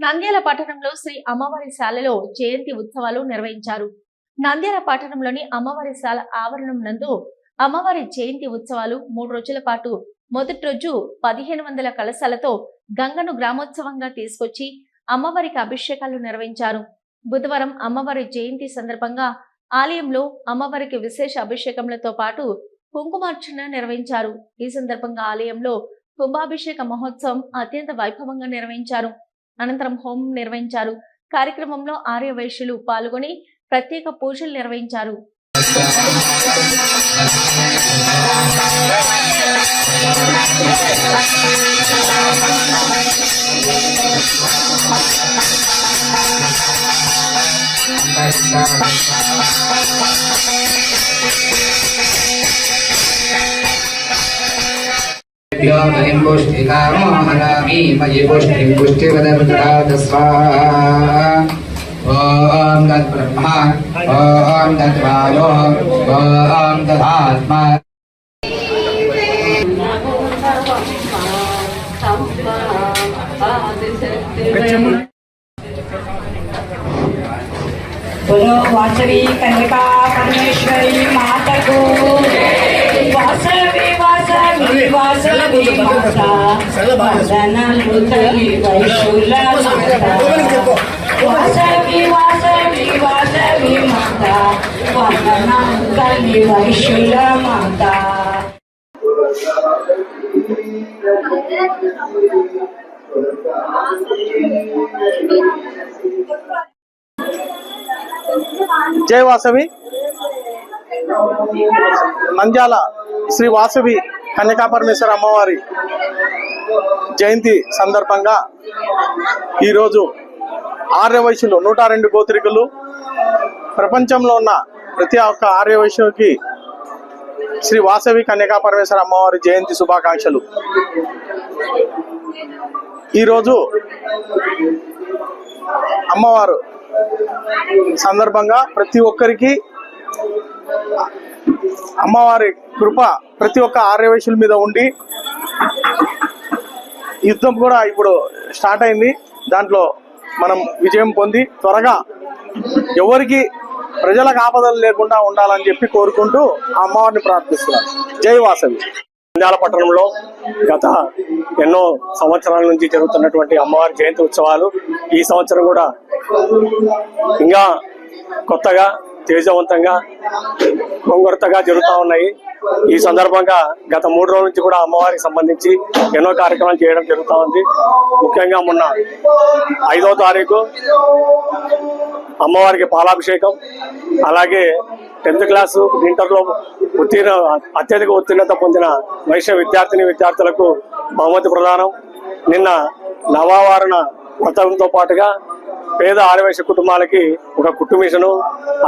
నంద్యాల పట్టణంలో శ్రీ అమ్మవారి శాలలో జయంతి ఉత్సవాలు నిర్వహించారు. నంద్యాల పట్టణంలోని అమ్మవారి శాల ఆవరణం నందు అమ్మవారి జయంతి ఉత్సవాలు మూడు రోజుల పాటు మొదటి రోజు పదిహేను వందల కలశాలతో గంగను గ్రామోత్సవంగా తీసుకొచ్చి అమ్మవారికి అభిషేకాలు నిర్వహించారు. బుధవారం అమ్మవారి జయంతి సందర్భంగా ఆలయంలో అమ్మవారికి విశేష అభిషేకములతో పాటు కుంకుమార్చన నిర్వహించారు. ఈ సందర్భంగా ఆలయంలో కుంభాభిషేక మహోత్సవం అత్యంత వైభవంగా నిర్వహించారు. అనంతరం హోమం నిర్వహించారు. కార్యక్రమంలో ఆర్య వైశ్యులు పాల్గొని ప్రత్యేక పూజలు నిర్వహించారు. योगनिं पुष्टिकामो हरामि मयि पुष्टिं पुष्टिवदर्दराद स्वाहा ॐ तद्ब्रह्मा ॐ तद्वायो ॐ तदात्मा बोलो वासवी कन्यका परमेश्वरी माता को భాషల వందనాలు తల్లి వాసవి. నంద్యాల శ్రీ వాసవి కన్యకాపరమేశ్వర అమ్మవారి జయంతి సందర్భంగా ఈరోజు ఆర్యవైశ్యులు నూట రెండు గోత్రికులు ప్రపంచంలో ఉన్న ప్రతి ఒక్క ఆర్యవైశ్యుకి శ్రీ వాసవి కన్యకాపరమేశ్వర అమ్మవారి జయంతి శుభాకాంక్షలు. ఈరోజు అమ్మవారు సందర్భంగా ప్రతి ఒక్కరికి అమ్మవారి కృప ప్రతి ఒక్క ఆర్యవేశుల మీద ఉండి యుద్ధం కూడా ఇప్పుడు స్టార్ట్ అయింది. దాంట్లో మనం విజయం పొంది త్వరగా ఎవరికి ప్రజలకు ఆపదలు లేకుండా ఉండాలని చెప్పి కోరుకుంటూ ఆ అమ్మవారిని ప్రార్థిస్తున్నారు జై వాసవి. నంద్యాల పట్టణంలో గత ఎన్నో సంవత్సరాల నుంచి జరుగుతున్నటువంటి అమ్మవారి జయంతి ఉత్సవాలు ఈ సంవత్సరం కూడా ఇంకా కొత్తగా తేజవంతంగా కొంగొరతగా జరుగుతూ ఉన్నాయి. ఈ సందర్భంగా గత మూడు రోజుల నుంచి కూడా అమ్మవారికి సంబంధించి ఎన్నో కార్యక్రమాలు చేయడం జరుగుతూ ఉంది. ముఖ్యంగా మొన్న ఐదో తారీఖు అమ్మవారికి పాలాభిషేకం అలాగే టెన్త్ క్లాసు ఇంటర్లో ఉత్తీర్ణ అత్యధిక ఉత్తీర్ణత పొందిన వైశ్య విద్యార్థిని విద్యార్థులకు బహుమతి ప్రదానం. నిన్న నవావరణ వ్రతంతో పాటుగా పేద ఆదివాసీ కుటుంబాలకి ఒక కుట్టు మిషను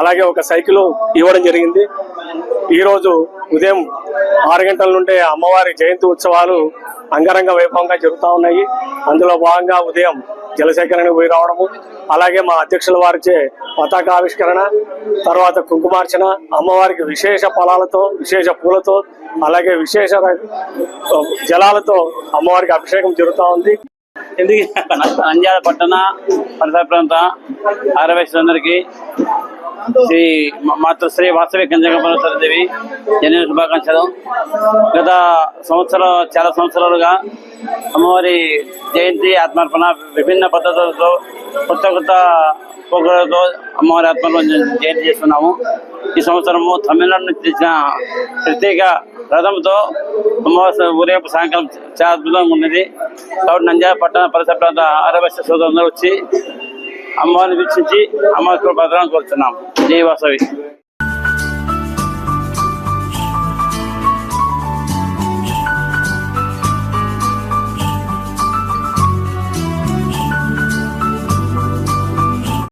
అలాగే ఒక సైకిల్ ఇవ్వడం జరిగింది. ఈరోజు ఉదయం ఆరు గంటల నుండే అమ్మవారి జయంతి ఉత్సవాలు అంగరంగ వైభవంగా జరుగుతూ ఉన్నాయి. అందులో భాగంగా ఉదయం జలసేకరణకు పోయి రావడము అలాగే మా అధ్యక్షుల వారిచే పతాక ఆవిష్కరణ తర్వాత కుంకుమార్చన అమ్మవారికి విశేష ఫలాలతో విశేష పూలతో అలాగే విశేష జలాలతో అమ్మవారికి అభిషేకం జరుగుతూ ఉంది. ఎందుకు నంద్యాల పట్టణ పరిసర ప్రాంత ఆరవేశ్వరందరికీ శ్రీ మాతృ శ్రీ వాసవి కంజంగపరమేశ్వర దేవి జన్మ శుభాకాంక్షలు. గత సంవత్సరం చాలా సంవత్సరాలుగా అమ్మవారి జయంతి ఆత్మార్పణ విభిన్న పద్ధతులతో కొత్త కొత్త పోకలతో అమ్మవారి ఆత్మార్పణ జయంతి చేస్తున్నాము. ఈ సంవత్సరము తమిళనాడు నుంచి తెచ్చిన ప్రత్యేక రథంతో అమ్మవారి ఊరేపు సాయంకాలం చాలా అద్భుతంగా ఉన్నది. కాబట్టి నంజా పట్టణ పరిసర ప్రాంత ఆరవశ్య సోదరులందరూ వచ్చి అమ్మవారిని వీక్షించి అమ్మవారి భద్రాన్ని కోరుతున్నాం జై వాసవి.